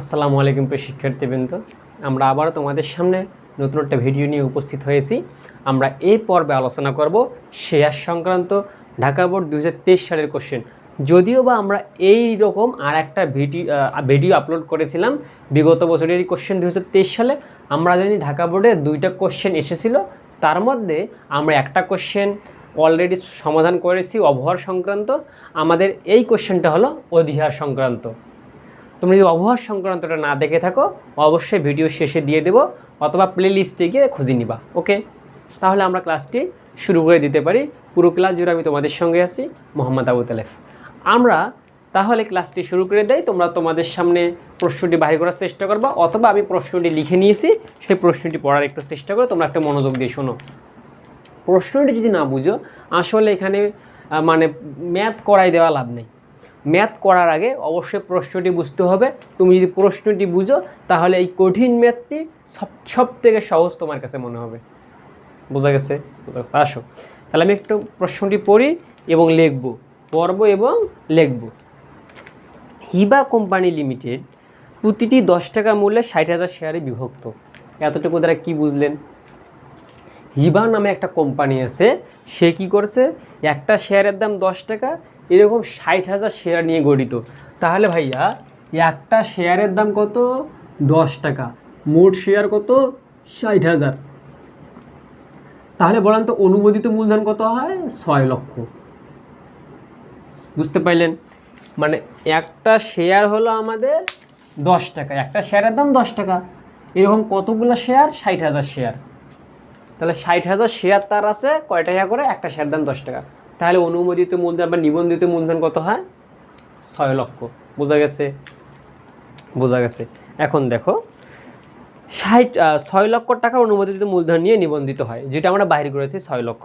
আসসালামু আলাইকুম প্রিয় শিক্ষার্থীবৃন্দ। আমরা আবারও তোমাদের সামনে নতুন একটা ভিডিও নিয়ে উপস্থিত হয়েছি। আমরা এই পর্বে আলোচনা করব শেয়ার সংক্রান্ত ঢাকা বোর্ড দু হাজার তেইশ সালের কোশ্চেন যদিও বা আমরা এই রকম আর একটা ভিডিও ভিডিও আপলোড করেছিলাম বিগত বছরের এই কোশ্চেন দু হাজার তেইশ সালে, আমরা জানি ঢাকা বোর্ডে দুইটা কোশ্চেন এসেছিল। তার মধ্যে আমরা একটা কোশ্চেন অলরেডি সমাধান করেছি অবহার সংক্রান্ত। আমাদের এই কোশ্চেনটা হলো অধিহার সংক্রান্ত। তোমরা যদি অবহার সংক্রান্তটা না দেখে থাকো, অবশ্যই ভিডিও শেষে দিয়ে দেবো, অথবা প্লে লিস্টে গিয়ে খুঁজে নিবা ওকে তাহলে আমরা ক্লাসটি শুরু করে দিতে পারি। পুরো ক্লাস জুড়ে আমি তোমাদের সঙ্গে আছি, মোহাম্মদ আবু তালেফ আমরা তাহলে ক্লাসটি শুরু করে দেয় তোমরা তোমাদের সামনে প্রশ্নটি বাহির করার চেষ্টা করবা, অথবা আমি প্রশ্নটি লিখে নিয়েছি, সেই প্রশ্নটি পড়ার একটু চেষ্টা করো তোমরা একটা মনোযোগ দিয়ে শোনো। প্রশ্নটি যদি না বুঝো, আসলে এখানে মানে ম্যাথ করাই দেওয়া লাভ নেই। ম্যাথ করার আগে অবশ্যই প্রশ্নটি বুঝতে হবে। তুমি যদি প্রশ্নটি বুঝো, তাহলে এই কঠিন ম্যাথটি সব সব থেকে সহজ তোমার কাছে মনে হবে। বোঝা গেছে? বোঝা গেছে। আসো। তাহলে আমি একটু প্রশ্নটি পড়ি এবং লিখব। পড়ব এবং লিখব। হিবা কোম্পানি লিমিটেড প্রতিটি দশ টাকা মূল্যে ষাট হাজার শেয়ারে বিভক্ত। এতটুকু দ্বারা কি বুঝলেন? হিবা নামে একটা কোম্পানি আছে, সে কি করছে? একটা শেয়ারের দাম দশ টাকা এরকম ষাট হাজার শেয়ার নিয়ে গঠিত। তাহলে ভাইয়া, একটা শেয়ারের দাম কত? দশ টাকা। মোট শেয়ার কত? ষাট হাজার। তাহলে বলেন তো অনুমোদিত মূলধন কত হয়? ছয় লক্ষ। বুঝতে পারলেন মানে একটা শেয়ার হলো আমাদের দশ টাকা। একটা শেয়ারের দাম দশ টাকা। এরকম কতগুলো শেয়ার ষাট হাজার শেয়ার তাহলে ষাট হাজার শেয়ার তার আছে, কয় টাকা করে? একটা শেয়ার দাম দশ টাকা। তাহলে অনুমোদিত মূলধন বা নিবন্ধিত মূলধন কত হয়? ছয় লক্ষ। বোঝা গেছে? বোঝা গেছে। এখন দেখো, ষাট ছয় লক্ষ টাকার অনুমোদিত মূলধন নিয়ে নিবন্ধিত হয়, যেটা আমরা বাইরে করেছি, ছয় লক্ষ।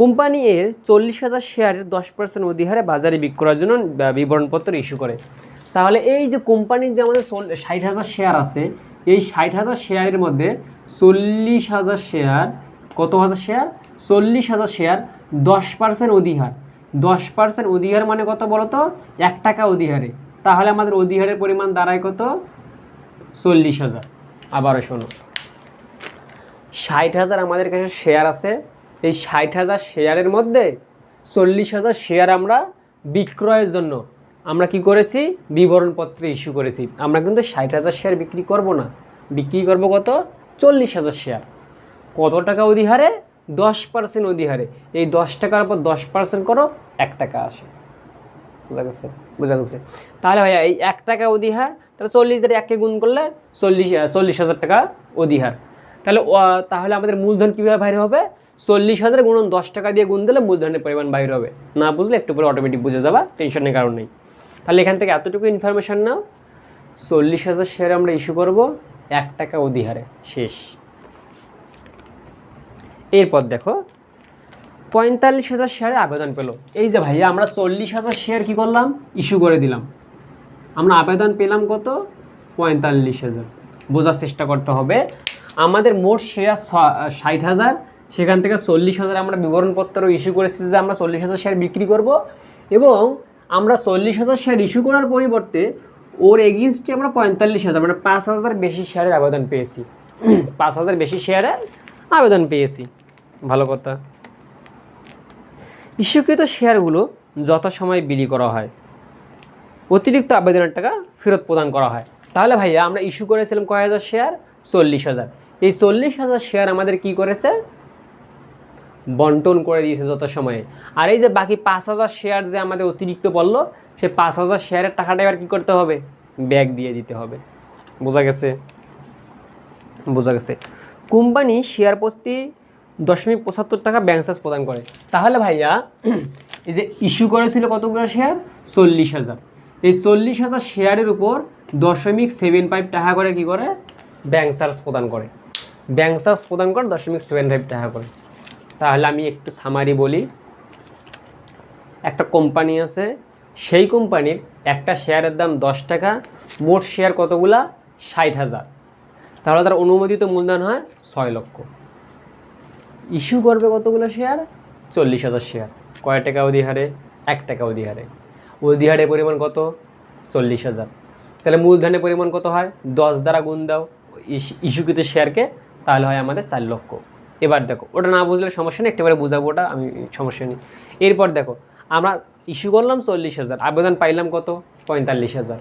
কোম্পানি এর চল্লিশ হাজার শেয়ারের দশ পার্সেন্ট অধিহারে বাজারে বিক্রয়ের জন্য বিবরণপত্র ইস্যু করে। তাহলে এই যে কোম্পানির যে আমাদের ষাট হাজার শেয়ার আছে, এই ষাট হাজার শেয়ারের মধ্যে চল্লিশ হাজার শেয়ার কত হাজার শেয়ার চল্লিশ হাজার শেয়ার দশ পার্সেন্ট অধিহার। দশ পার্সেন্ট অধিহার মানে কত বলো তো এক টাকা অধিহারে। তাহলে আমাদের অধিহারের পরিমাণ দাঁড়ায় কত? চল্লিশ হাজার। আবারও শোনো। ষাট হাজার আমাদের কাছে শেয়ার আছে। এই ষাট হাজার শেয়ারের মধ্যে চল্লিশ হাজার শেয়ার আমরা বিক্রয়ের জন্য আমরা কি করেছি? বিবরণপত্র ইস্যু করেছি। আমরা কিন্তু ষাট হাজার শেয়ার বিক্রি করব না। বিক্রি করব কত? চল্লিশ হাজার শেয়ার কত টাকা অধিহারে? দশ পার্সেন্ট অধিহারে এই দশ টাকার উপর দশ পার্সেন্ট করো, এক টাকা আসে। বোঝা গেছে? বোঝা গেছে? তাহলে ভাইয়া, এই এক টাকা অধিহার তাহলে চল্লিশ হাজার এককে গুণ করলে চল্লিশ চল্লিশ হাজার টাকা অধিহার তাহলে তাহলে আমাদের মূলধন কীভাবে বাইরে হবে? চল্লিশ হাজার গুণন দশ টাকা দিয়ে গুণ দিলে মূলধনের পরিমাণ বাইরে হবে। না বুঝলে একটু পরে অটোমেটিক বুঝে যাবা টেনশনের কারণ নেই। তাহলে এখান থেকে এতটুকু ইনফরমেশান নাও। চল্লিশ হাজার শেয়ার আমরা ইস্যু করব, এক টাকা অধিহারে শেষ। এরপর দেখো, পঁয়তাল্লিশ হাজার শেয়ারে আবেদন পেল। এই যে ভাইয়া, আমরা চল্লিশ হাজার শেয়ার কী করলাম? ইস্যু করে দিলাম। আমরা আবেদন পেলাম কত? পঁয়তাল্লিশ হাজার। বোঝার চেষ্টা করতে হবে। আমাদের মোট শেয়ার ষাট হাজার। সেখান থেকে চল্লিশ হাজার আমরা বিবরণপত্র ইস্যু করেছি যে আমরা চল্লিশ হাজার শেয়ার বিক্রি করব। এবং আমরা চল্লিশ হাজার শেয়ার ইস্যু করার পরিবর্তে ওর এগেনস্টে আমরা পঁয়তাল্লিশ হাজার মানে পাঁচ হাজার বেশি শেয়ারের আবেদন পেয়েছি। পাঁচ হাজার বেশি শেয়ারের আবেদন পেয়েছি। ভালো কথা। ইস্যুকৃত শেয়ারগুলো যথাসময়ে বিলি করা হয়, অতিরিক্ত আবেদনের টাকা ফেরত প্রদান করা হয়। তাহলে ভাইয়া, আমরা ইস্যু করেছিলাম কয় হাজার শেয়ার? চল্লিশ হাজার। এই চল্লিশ হাজার শেয়ার আমাদের কি করেছে? বন্টন করে দিয়েছে যত সময়ে। আর এই যে বাকি পাঁচ হাজার শেয়ার যে আমাদের অতিরিক্ত পড়ল সে পাঁচ হাজার শেয়ারের টাকাটা এবার কী করতে হবে? ব্যাগ দিয়ে দিতে হবে। বোঝা গেছে? বোঝা গেছে। কোম্পানি শেয়ার প্রতি দশমিক পঁচাত্তর টাকা ব্যাংক চার্জ প্রদান করে। তাহলে ভাইয়া, এই যে ইস্যু করেছিল কতগুলো শেয়ার চল্লিশ হাজার। এই চল্লিশ হাজার শেয়ারের উপর দশমিক সেভেন ফাইভ টাকা করে কি করে? ব্যাংক চার্জ প্রদান করে। ব্যাংক চার্জ প্রদান করে দশমিক সেভেন ফাইভ টাকা করে। তাহলে আমি একটু সামারি বলি। একটা কোম্পানি আছে, সেই কোম্পানির একটা শেয়ারের দাম দশ টাকা, মোট শেয়ার কতগুলা? ষাট হাজার। তাহলে তার অনুমোদিত মূলধন হয় ছয় লক্ষ। ইস্যু করবে কতগুলো শেয়ার? চল্লিশ হাজার শেয়ার। কয় টাকা অধি হারে? এক টাকা অধিহারে অধিহারের পরিমাণ কত? চল্লিশ হাজার। তাহলে মূলধনের পরিমাণ কত হয়? দশ দ্বারা গুণ দাও। ইস- ইস্যুকৃত শেয়ারকে তাহলে হয় আমাদের চার লক্ষ। এবার দেখো, ওটা না বুঝলে সমস্যা নেই একেবারে বুঝাবো ওটা, আমি সমস্যা নেই। এরপর দেখো, আমরা ইস্যু করলাম চল্লিশ হাজার, আবেদন পাইলাম কত? পঁয়তাল্লিশ হাজার।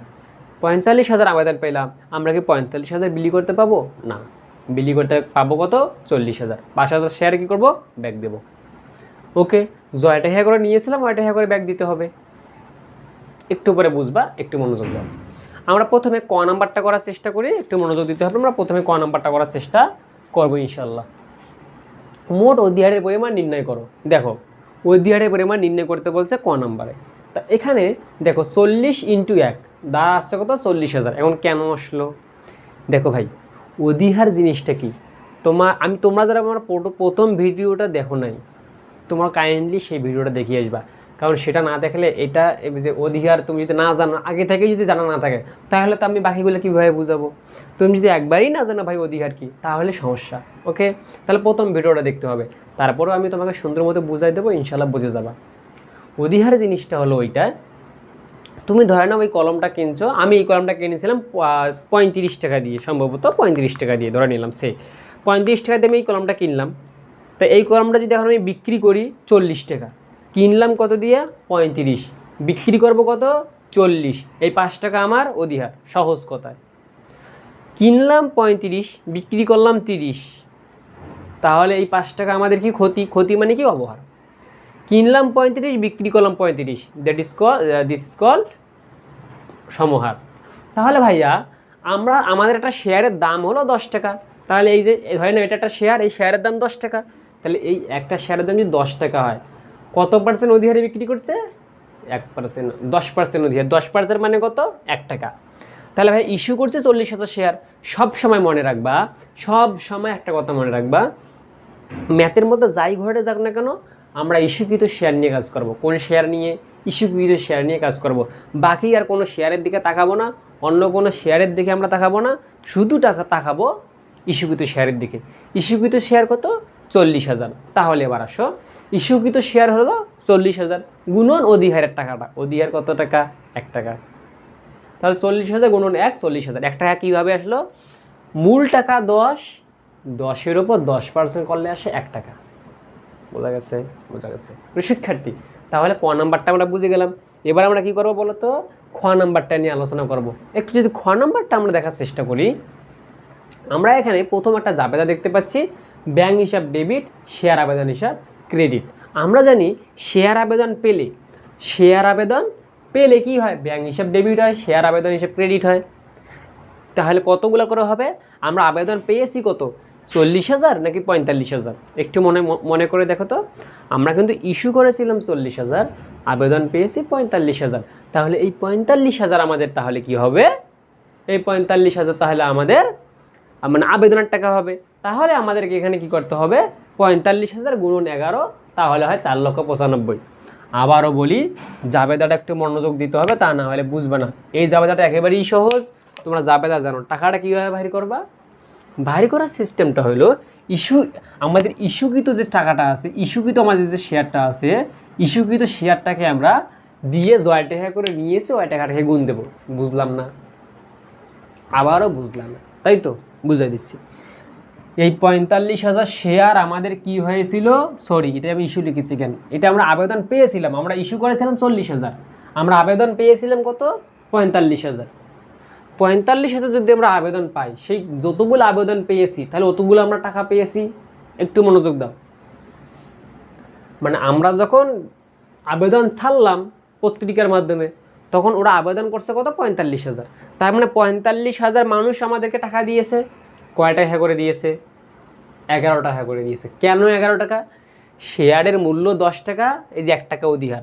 পঁয়তাল্লিশ হাজার আবেদন পেলাম আমরা কি পঁয়তাল্লিশ হাজার বিলি করতে পাবো? না। বিলি করতে পাবো কত? চল্লিশ হাজার। পাঁচ হাজার শেয়ার কী করব? ব্যাগ দেবো। ওকে জয়টা হ্যাঁ করে নিয়েছিলাম ওয়টা হ্যাঁ করে ব্যাগ দিতে হবে। একটু পরে বুঝবা, একটু মনোযোগ দাও। আমরা প্রথমে ক নাম্বারটা করার চেষ্টা করি, একটু মনোযোগ দিতে হবে। আমরা প্রথমে ক নাম্বারটা করার চেষ্টা করব ইনশাল্লাহ মোট অধিহারের পরিমাণ নির্ণয় করো। দেখো, অধিহারের পরিমাণ নির্ণয় করতে বলছে ক নাম্বারে। তা এখানে দেখো, চল্লিশ ইন্টু এক দ্বারা আসছে কত? চল্লিশ হাজার। এখন কেন আসলো? দেখো ভাই অধিহার জিনিসটা কি? তোমার আমি তোমরা যারা আমার প্রথম ভিডিওটা দেখো নাই, তোমরা কাইন্ডলি সেই ভিডিওটা দেখিয়ে আসবা। কারণ সেটা না দেখলে এটা যে অধিকার তুমি যদি না জানো, আগে থেকে যদি জানা না থাকে, তাহলে তো আমি বাকিগুলো কীভাবে বুঝাবো? তুমি যদি একবারই না জানো ভাই অধিকার কি, তাহলে সমস্যা ওকে তাহলে প্রথম ভিডিওটা দেখতে হবে। তারপরেও আমি তোমাকে সুন্দর মতো বুঝাই দেবো ইনশাল্লাহ বুঝে যাবা। অধিকার জিনিসটা হলো ওইটা তুমি ধরে নাও ওই কলমটা কিনছো, আমি এই কলমটা কিনেছিলাম পঁয়ত্রিশ টাকা দিয়ে, সম্ভবত পঁয়ত্রিশ টাকা দিয়ে, ধরে নিলাম সে পঁয়ত্রিশ টাকা দিয়ে আমি এই কলমটা কিনলাম। তা এই কলমটা যদি এখন আমি বিক্রি করি চল্লিশ টাকা, কিনলাম কত দিয়ে? পঁয়ত্রিশ। বিক্রি করব কত? চল্লিশ। এই পাঁচ টাকা আমার অধিহার, সহজ কথায় কিনলাম পঁয়ত্রিশ, বিক্রি করলাম তিরিশ। তাহলে এই পাঁচ টাকা আমাদের কি ক্ষতি? ক্ষতি মানে কি? অবহার কিনলাম পঁয়ত্রিশ, বিক্রি করলাম পঁয়ত্রিশ। That is call this is called সমহার। তাহলে ভাইয়া, আমরা, আমাদের একটা শেয়ারের দাম হলো দশ টাকা। তাহলে এই যে, এই ধরে না এটা একটা শেয়ার, এই শেয়ারের দাম দশ টাকা। তাহলে এই একটা শেয়ারের দাম যদি দশ টাকা হয়, কত পার্সেন্ট অধিহারে বিক্রি করছে? এক পার্সেন্ট দশ পার্সেন্ট অধিহার। দশ পার্সেন্ট মানে কত? এক টাকা। তাহলে ভাই ইস্যু করছে চল্লিশ হাজার শেয়ার। সব সময় মনে রাখবা, সব সময় একটা কথা মনে রাখবা, ম্যাথের মধ্যে যাই ঘটে যাক না কেন আমরা ইস্যুকৃত শেয়ার নিয়ে কাজ করব। কোন শেয়ার নিয়ে? ইস্যুকৃত শেয়ার নিয়ে কাজ করব। বাকি আর কোনো শেয়ারের দিকে তাকাবো না, অন্য কোনো শেয়ারের দিকে আমরা তাকাবো না, শুধু টাকা তাকাবো ইস্যুকৃত শেয়ারের দিকে। ইস্যুকৃত শেয়ার কত? চল্লিশ হাজার। তাহলে এবার আসো, ইস্যুকৃত শেয়ার হলো চল্লিশ হাজার। গুণন অধিহারের টাকাটা। অধিহার কত টাকা? এক টাকা। তাহলে চল্লিশ হাজার গুণন এক, চল্লিশ হাজার। এক টাকা কীভাবে আসলো? মূল টাকা দশ, দশের ওপর দশ পার্সেন্ট করলে আসে এক টাকা। বোঝা গেছে বোঝা গেছে। শিক্ষার্থী, তাহলে ক নাম্বারটা আমরা বুঝে গেলাম। এবার আমরা কি করব বলো তো খ নাম্বারটা নিয়ে আলোচনা করব। একটু যদি খ নাম্বারটা আমরা দেখার চেষ্টা করি, আমরা এখানে প্রথম একটা জাবেদা দেখতে পাচ্ছি। ব্যাংক হিসাব ডেবিট, শেয়ার আবেদন হিসাব, ক্রেডিট। আমরা জানি শেয়ার আবেদন পেলে, শেয়ার আবেদন পেলে কি হয়? ব্যাংক হিসাব ডেবিট হয়, শেয়ার আবেদন হিসাব ক্রেডিট হয়। তাহলে কতগুলো করে হবে? আমরা আবেদন পেয়েছি কত? চল্লিশ হাজার নাকি পঁয়তাল্লিশ হাজার? একটু মনে মনে করে দেখো তো। আমরা কিন্তু ইস্যু করেছিলাম চল্লিশ হাজার, আবেদন পেয়েছি পঁয়তাল্লিশ হাজার। তাহলে এই পঁয়তাল্লিশ হাজার আমাদের তাহলে কি হবে? এই পঁয়তাল্লিশ হাজার তাহলে আমাদের মানে আবেদনের টাকা হবে। তাহলে আমাদেরকে এখানে কি করতে হবে? পঁয়তাল্লিশ হাজার গুণন এগারো, তাহলে হয় চার লক্ষ পঁচানব্বই। আবারও বলি, জাবেদাটা একটু মনোযোগ দিতে হবে, তা না হলে বুঝবে না। এই জাবেদাটা একেবারেই সহজ। তোমরা জাবেদা জানো, টাকাটা কীভাবে বাহির করবা? বাহির করার সিস্টেমটা হলো ইস্যু, আমাদের ইস্যুকৃত যে টাকাটা আছে, ইস্যুকৃত আমাদের যে শেয়ারটা আছে, ইস্যুকৃত শেয়ারটাকে আমরা দিয়ে জয় টাকা করে নিয়ে এসে ওই টাকাটাকে গুণ দেবো। বুঝলাম না? আবারও বুঝলাম না। তাই তো? বুঝাই দিচ্ছি। এই পঁয়তাল্লিশ হাজার শেয়ার আমাদের কি হয়েছিল? সরি এটা আমি ইস্যু লিখেছি কেন? এটা আমরা আবেদন পেয়েছিলাম। আমরা ইস্যু করেছিলাম চল্লিশ হাজার। আমরা আবেদন পেয়েছিলাম কত? পঁয়তাল্লিশ হাজার। পঁয়তাল্লিশ হাজার যদি আমরা আবেদন পাই, সেই যতগুলো আবেদন পেয়েছি, তাহলে অতগুলো আমরা টাকা পেয়েছি? একটু মনোযোগ দাও। মানে আমরা যখন আবেদন ছাড়লাম পত্রিকার মাধ্যমে, তখন ওরা আবেদন করছে কত? পঁয়তাল্লিশ হাজার। তার মানে পঁয়তাল্লিশ হাজার মানুষ আমাদেরকে টাকা দিয়েছে। কয় টাকা করে দিয়েছে? এগারো টাকা করে দিয়েছে। কেন এগারো টাকা? শেয়ারের মূল্য দশ টাকা, এই যে এক টাকা অধিকার।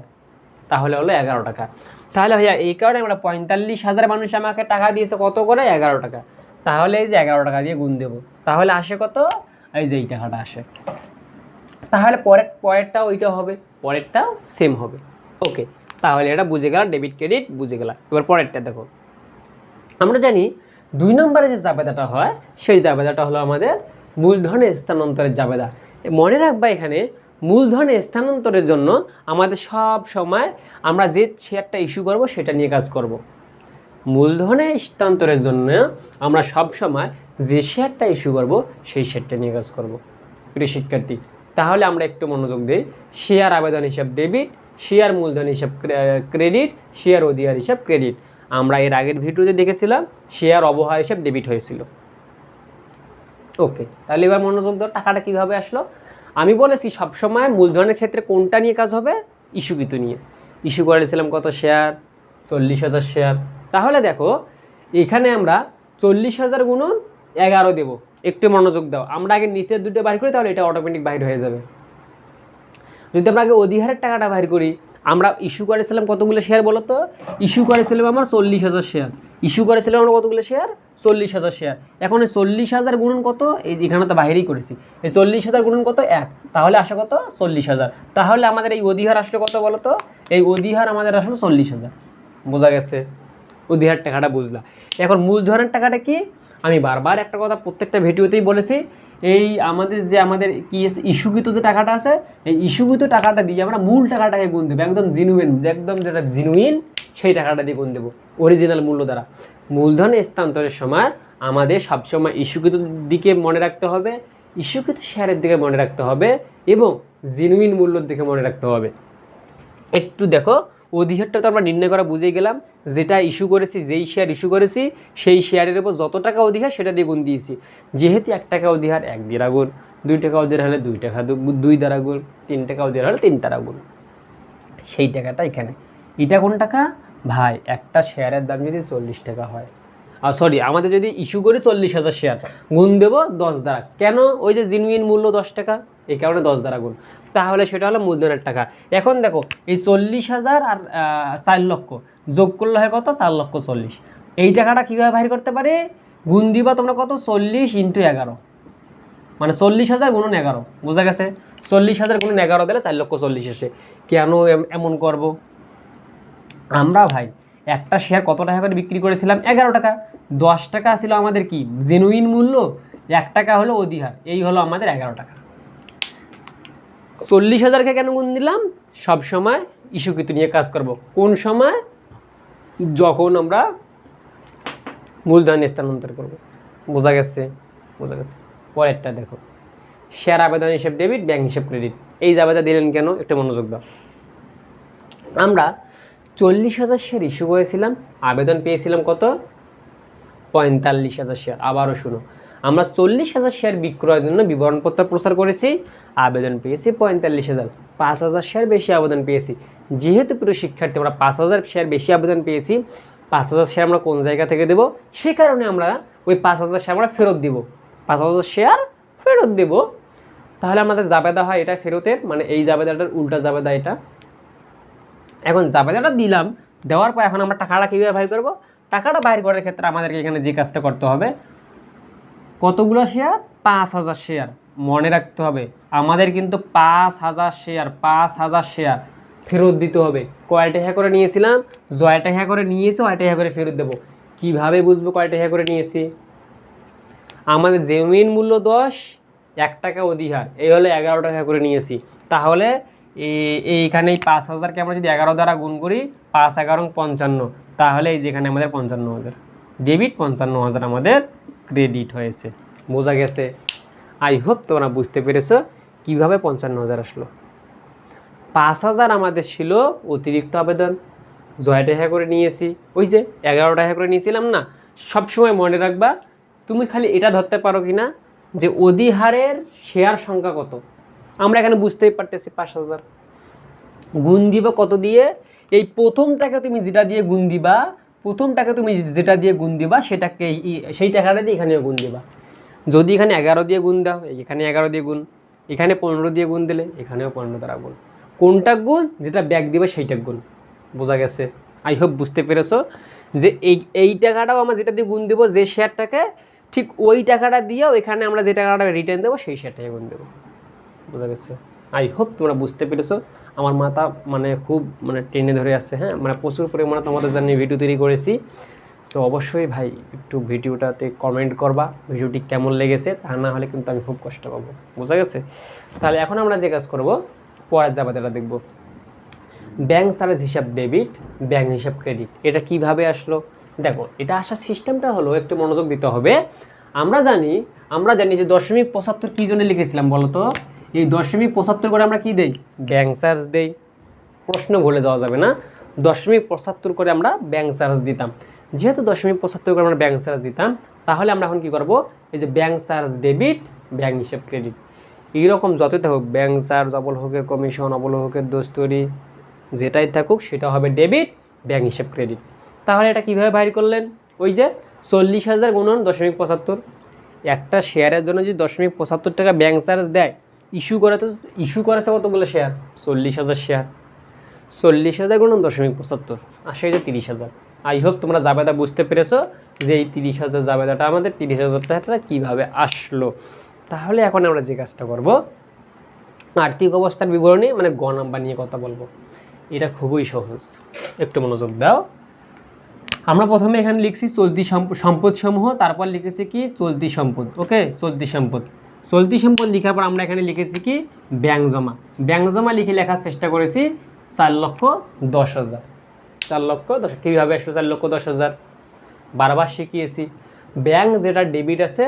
তাহলে হলো এগারো টাকা। তাহলে ভাইয়া, এই কারণে আমরা পঁয়তাল্লিশ হাজার মানুষ আমাকে টাকা দিয়েছে, কত করে? এগারো টাকা। তাহলে এই যে এগারো টাকা দিয়ে গুণ দেবো। তাহলে আসে কত? এই যে এই টাকাটা আসে। তাহলে পরের, পরেরটাও ওইটা হবে। পরেরটাও সেম হবে। ওকে তাহলে এটা বুঝে গেলাম ডেবিট ক্রেডিট বুঝে গেলাম। এবার পরেরটা দেখো। আমরা জানি দুই নম্বরে যে জাবেদাটা হয়, সেই জাবেদাটা হলো আমাদের মূলধনের স্থানান্তরের জাবেদা। মনে রাখবা এখানে মূলধনের স্থানান্তরের জন্য আমাদের সব সময় আমরা যে শেয়ারটা ইস্যু করব সেটা নিয়ে কাজ করব। মূলধনে স্থানান্তরের জন্য আমরা সব সময় যে শেয়ারটা ইস্যু করব সেই শেয়ারটা নিয়ে কাজ করব। প্রিয় শিক্ষার্থী, তাহলে আমরা একটু মনোযোগ দিই। শেয়ার আবেদন হিসাব ডেবিট শেয়ার মূলধন হিসাব ক্রেডিট শেয়ার অধিকার হিসাব ক্রেডিট আমরা এর আগের ভিডিওতে দেখেছিলাম, শেয়ার অবহার হিসাব ডেবিট হয়েছিল। ওকে তাহলে এবার মনোযোগ দাও টাকাটা কীভাবে আসলো? আমি বলেছি সবসময় মূলধনের ক্ষেত্রে কোনটা নিয়ে কাজ হবে? ইস্যুকৃত নিয়ে। ইস্যু করেছিলাম কত শেয়ার চল্লিশ হাজার শেয়ার তাহলে দেখো, এখানে আমরা চল্লিশ হাজার গুণন এগারো দেবো। একটু মনোযোগ দাও। আমরা আগে নিচের দুটো বাইর করি, তাহলে এটা অটোমেটিক বাইর হয়ে যাবে। যদি আমরা আগে অধিহারের টাকাটা বাইর করি আমরা ইস্যু করেছিলাম কতগুলো শেয়ার বলো তো? ইস্যু করেছিলাম আমার চল্লিশ হাজার শেয়ার ইস্যু করেছিলাম আমরা কতগুলো শেয়ার চল্লিশ হাজার শেয়ার এখন এই চল্লিশ হাজার গুণন কত? এই এখানে তো বাইরেই করেছি। এই চল্লিশ হাজার গুণন কত? এক। তাহলে আসে কত? চল্লিশ হাজার। তাহলে আমাদের এই অধিহার আসলে কত বলো তো? এই অধিহার আমাদের আসলে চল্লিশ হাজার। বোঝা গেছে? অধিহার টাকাটা বুঝলা। এখন মূলধনের টাকাটা কি? আমি বারবার একটা কথা প্রত্যেকটা ভিডিওতেই বলেছি, এই আমাদের যে আমাদের কি ইস্যুকৃত যে টাকাটা আছে, এই ইস্যুকৃত টাকাটা দিয়ে আমরা মূল টাকাটাকে গুণ দেবো, একদম জিনুইন একদম যেটা জিনুইন সেই টাকাটা দিয়ে গুণ দেবো অরিজিনাল মূল্য দ্বারা। মূলধন স্থানান্তরের সময় আমাদের সবসময় ইস্যুকৃত দিকে মনে রাখতে হবে, ইস্যুকৃত শেয়ারের দিকে মনে রাখতে হবে এবং জিনুইন মূল্যর দিকে মনে রাখতে হবে। একটু দেখো অধিহারটা তো আমরা নির্ণয় করা বুঝে গেলাম, যেটা ইস্যু করেছি, যেই শেয়ার ইস্যু করেছি, সেই শেয়ারের উপর যত টাকা অধিহার, সেটা দিয়ে গুণ দিয়েছি। যেহেতু এক টাকা অধিহার, এক দ্বারা গুণ। দুই টাকা অধিহার হলে দুই টাকা দুই দ্বারা গুণ। তিন টাকা অধিহার হলে তিন দ্বারা গুণ। সেই টাকাটা এখানে। এটা কোন টাকা? ভাই, একটা শেয়ারের দাম যদি চল্লিশ টাকা হয় আর সরি আমাদের যদি ইস্যু করি চল্লিশ হাজার শেয়ার গুণ দেবো দশ দ্বারা। কেন? ওই যে জিনুইন মূল্য দশ টাকা, এই কারণে দশ দ্বারা গুণ। তাহলে সেটা হলো মূলধনের টাকা। এখন দেখো, এই চল্লিশ হাজার আর চার লক্ষ যোগ করলে হয় কত? চার লক্ষ চল্লিশ। এই টাকাটা কীভাবে বাইর করতে পারে? গুণ দিবা তোমরা কত? চল্লিশ ইন্টু এগারো। মানে চল্লিশ হাজার গুণন এগারো, বোঝা গেছে? চল্লিশ হাজার গুণন এগারো দিলে চার লক্ষ চল্লিশ এসে। কেন এমন করব? আমরা ভাই, একটা শেয়ার কত টাকা করে বিক্রি করেছিলাম? এগারো টাকা। দশ টাকা ছিল আমাদের কি? জেনুইন মূল্য? এক টাকা হলো অধিহার। এই হলো আমাদের এগারো টাকা। চল্লিশ হাজারকে কেন গুণ দিলাম? সব সময় ইস্যুকৃত নিয়ে কাজ করব। কোন সময়? যখন আমরা মূলধন স্থানান্তর করব। বোঝা গেছে? বোঝা গেছে। পরেরটা দেখো। শেয়ার আবেদন হিসেব ডেবিট, ব্যাংক হিসেব ক্রেডিট। এই জাবেদা দিলেন কেন? একটু মনোযোগ দাও। আমরা চল্লিশ হাজার শেয়ার ইস্যু করেছিলাম। আবেদন পেয়েছিলাম কত? পঁয়তাল্লিশ হাজার শেয়ার। আবারও শুনো। আমরা চল্লিশ হাজার শেয়ার বিক্রয়ের জন্য বিবরণপত্র প্রচার করেছি, আবেদন পেয়েছি পঁয়তাল্লিশ হাজার। পাঁচ হাজার শেয়ার বেশি আবেদন পেয়েছি। যেহেতু প্রিয় শিক্ষার্থী, আমরা পাঁচ হাজার শেয়ার বেশি আবেদন পেয়েছি, পাঁচ হাজার শেয়ার আমরা কোন জায়গা থেকে দেবো? সে কারণে আমরা ওই পাঁচ হাজার শেয়ার আমরা ফেরত দিব। পাঁচ হাজার শেয়ার ফেরত দেব। তাহলে আমাদের জাবেদা হয় এটা ফেরতের মানে এই জাবেদাটার উল্টা জাবেদা এটা। এখন জাবেদাটা দিলাম, দেওয়ার পর এখন আমরা টাকাটা কীভাবে বাইর করব? টাকাটা বাইর করার ক্ষেত্রে আমাদেরকে এখানে যে কাজটা করতে হবে কতগুলো শেয়ার পাঁচ হাজার শেয়ার মনে রাখতে হবে, আমাদের কিন্তু পাঁচ হাজার শেয়ার পাঁচ হাজার শেয়ার ফেরত দিতে হবে। কয়টা হ্যাঁ করে নিয়েছিলাম? জয়টা হ্যাঁ করে নিয়েছি কয়টা হ্যাঁ করে ফেরত দেবো। কীভাবে বুঝব কয়টা হ্যাঁ করে নিয়েছি? আমাদের জেনুইন মূল্য দশ, এক টাকা অধিহার এই হলে এগারো টাকা করে নিয়েছি। তাহলে এই- এইখানে এই পাঁচ হাজারকে আমরা যদি এগারো দ্বারা গুণ করি, পাঁচ এগারো পঞ্চান্ন, তাহলে এই যেখানে আমাদের পঞ্চান্ন হাজার। ডেবিট পঞ্চান্ন হাজার আমাদের ক্রেডিট হয়েছে। বোঝা গেছে। আই হোপ তোমরা বুঝতে পেরেছ কীভাবে পঞ্চান্ন হাজার আসলো। পাঁচ হাজার আমাদের ছিল অতিরিক্ত আবেদন। জয় টাকা করে নিয়েছি। ওই যে এগারো টাকা করে নিয়েছিলাম না সবসময় মনে রাখবা, তুমি খালি এটা ধরতে পারো কি না যে অধিহারের শেয়ার সংখ্যা কত। আমরা এখানে বুঝতেই পারতেছি পাঁচ হাজার। গুণ দিবা কত দিয়ে? এই প্রথম টাকা তুমি যেটা দিয়ে গুণ দিবা প্রথম টাকা তুমি যেটা দিয়ে গুণ দিবা, সেটাকে সেই টাকাটা দিয়ে এখানেও গুণ দিবা। যদি এখানে এগারো দিয়ে গুণ দাও এখানে এগারো দিয়ে গুণ, এখানে পনেরো দিয়ে গুণ দিলে এখানেও পনেরো দ্বারা গুণ। কোনটা গুণ? যেটা ব্যাগ দিবে, সেইটা গুণ। বোঝা গেছে? আই হোপ বুঝতে পেরেছ যে এই এই টাকাটাও আমরা যেটা দিয়ে গুণ দেবো, যে শেয়ারটাকে ঠিক ওই টাকাটা দিয়েও এখানে আমরা যে টাকাটা রিটার্ন দেবো, সেই শেয়ারটাকে গুণ দেবো। বোঝা গেছে? আই হোপ তোমরা বুঝতে পেরেছ। আমার মাথা মানে খুব মানে টেনে ধরে আছে হ্যাঁ? মানে প্রচুর পরিমাণে তোমাদের জন্য ভিডিও তৈরি করেছি। সো অবশ্যই ভাই, একটু ভিডিওটাতে কমেন্ট করবা, ভিডিওটি কেমন লেগেছে? তা না হলে কিন্তু আমি খুব কষ্ট পাবো। বোঝা গেছে? তাহলে এখন আমরা যে কাজ করব, পরের জাবাদাটা দেখব। ব্যাংক সার্ভিস হিসাব ডেবিট ব্যাংক হিসাব ক্রেডিট এটা কীভাবে আসলো? দেখো, এটা আসার সিস্টেমটা হলো, একটু মনোযোগ দিতে হবে। আমরা জানি আমরা জানি যে দশমিক পঁচাত্তর কী জন্য লিখেছিলাম বলো তো এই দশমিক পঁচাত্তর করে আমরা কি দেই? ব্যাংক চার্জ দেই। প্রশ্ন ভুলে যাওয়া যাবে না। দশমিক পঁচাত্তর করে আমরা ব্যাংক চার্জ দিতাম। যেহেতু দশমিক পঁচাত্তর করে আমরা ব্যাংক চার্জ দিতাম, তাহলে আমরা এখন কি করব? এই যে ব্যাংক চার্জ ডেবিট ব্যাংক হিসেব ক্রেডিট এইরকম যতই থাকুক ব্যাংক চার্জ অবলোহকের কমিশন অবলোহকের দোস্তরি, যেটাই থাকুক, সেটা হবে ডেবিট ব্যাংক হিসেব ক্রেডিট তাহলে এটা কীভাবে বাইর করলেন? ওই যে চল্লিশ হাজার গুণন দশমিক পঁচাত্তর। একটা শেয়ারের জন্য যদি দশমিক পঁচাত্তর টাকা ব্যাংক চার্জ দেয় ইস্যু করে তো ইস্যু করেছে কতগুলো শেয়ার চল্লিশ হাজার শেয়ার চল্লিশ হাজার গুণন দশমিক পঁচাত্তর আসে যে তিরিশ হাজার। আই হোপ তোমরা জাবেদা বুঝতে পেরেছ যে এই তিরিশ হাজার জাবেদাটা আমাদের, তিরিশ হাজার টাকাটা কীভাবে আসলো। তাহলে এখন আমরা যে কাজটা করব, আর্থিক অবস্থার বিবরণী মানে গ নাম্বার নিয়ে কথা বলব। এটা খুবই সহজ। একটু মনোযোগ দাও। আমরা প্রথমে এখানে লিখছি চলতি সম্পদ সমূহ তারপর লিখেছি কি? চলতি সম্পদ ওকে চলতি সম্পদ। চলতি সম্পদ লেখার পর আমরা এখানে লিখেছি কি? ব্যাংক জমা। ব্যাংক জমা লিখে লেখার চেষ্টা করেছি চার লক্ষ দশ হাজার। চার লক্ষ দশ কীভাবে আসলো চার লক্ষ দশ হাজার? বারবার শিখিয়েছি। ব্যাংক যেটা ডেবিট আছে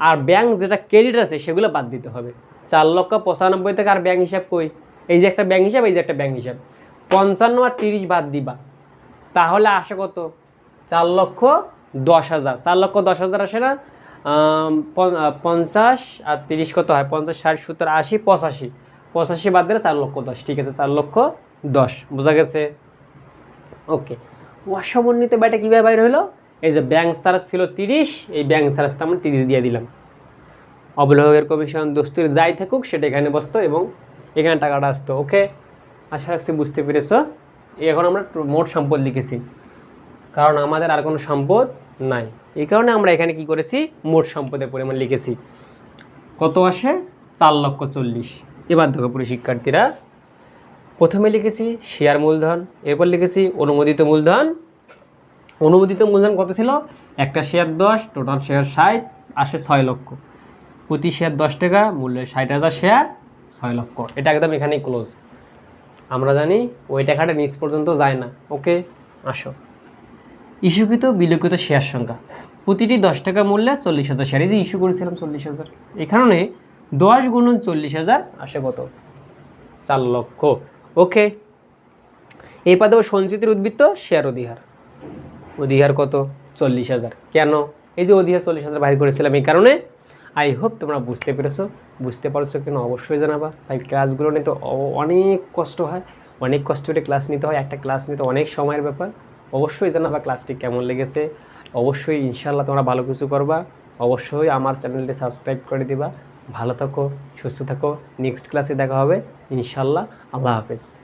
আর ব্যাংক যেটা ক্রেডিট আছে সেগুলো বাদ দিতে হবে। চার লক্ষ পঁচানব্বই থেকে আর ব্যাংক হিসাব কই? এই যে একটা ব্যাংক হিসাব, এই যে একটা ব্যাংক হিসাব। পঞ্চান্ন আর তিরিশ বাদ দিবা। তাহলে আসে কত? চার লক্ষ দশ হাজার। চার লক্ষ দশ হাজার আসে না? পঞ্চাশ আর তিরিশ কত হয়? পঞ্চাশ, ষাট, সত্তর, আশি, পঁচাশি। পঁচাশি বাদ দিলে চার লক্ষ দশ। ঠিক আছে, চার লক্ষ দশ। বোঝা গেছে? ওকে। অসমন্বিত ব্যয়টা কীভাবে বাইর হলো? এই যে ব্যাংক চার্জ ছিল তিরিশ, এই ব্যাংক চার্জটা আমরা তিরিশ দিয়ে দিলাম। অবলোহকের কমিশন দস্তুর যাই থাকুক, সেটা এখানে বসতো এবং এখানে টাকাটা আসতো, ওকে? আশা রাখছি বুঝতে পেরেছ। এখন আমরা মোট সম্পদ লিখেছি। কারণ আমাদের আর কোনো সম্পদ নাই। এই কারণে আমরা এখানে কি করেছি? মোট সম্পদের পরিমাণ লিখেছি। কত আসে? চার লক্ষ চল্লিশ। এবার দেখো পুরো শিক্ষার্থীরা, প্রথমে লিখেছি শেয়ার মূলধন, এরপর লিখেছি অনুমোদিত মূলধন। অনুমোদিত মূলধন কত ছিল? একটা শেয়ার দশ টোটাল শেয়ার ষাট, আসে ছয় লক্ষ। প্রতি শেয়ার দশ টাকা, মূল্যে ষাট হাজার শেয়ার, ছয় লক্ষ। এটা একদম এখানেই ক্লোজ আমরা জানি ওই টাকাটা নিচ পর্যন্ত যায় না। ওকে আসো। ইস্যুকৃত বিলোকিত শেয়ার সংখ্যা। প্রতিটি দশ টাকা মূল্যে চল্লিশ হাজার শেয়ার এই যে ইস্যু করেছিলাম চল্লিশ হাজার। এই কারণে দশ গুণন চল্লিশ হাজার আসে কত? চার লক্ষ। ওকে এই পাদে সঞ্চিতির উদ্বৃত্ত শেয়ার অধিহার। অধিহার কত? চল্লিশ হাজার। কেন? এই যে অধিহার চল্লিশ হাজার বাইর করেছিলাম এই কারণে আই হোপ তোমরা বুঝতে পেরেছ। বুঝতে পারছ কেন অবশ্যই জানাবা। ভাই ক্লাসগুলো নিতে অনেক কষ্ট হয়। অনেক কষ্ট করে ক্লাস নিতে হয়। একটা ক্লাস নিতে অনেক সময়ের ব্যাপার। অবশ্যই জানাবা ক্লাসটি কেমন লেগেছে। অবশ্যই ইনশাল্লাহ তোমরা ভালো কিছু করবা। অবশ্যই আমার চ্যানেলটি সাবস্ক্রাইব করে দিবা। ভালো থাকো, সুস্থ থাকো। নেক্সট ক্লাসে দেখা হবে। ইনশাল্লাহ আল্লাহ হাফেজ।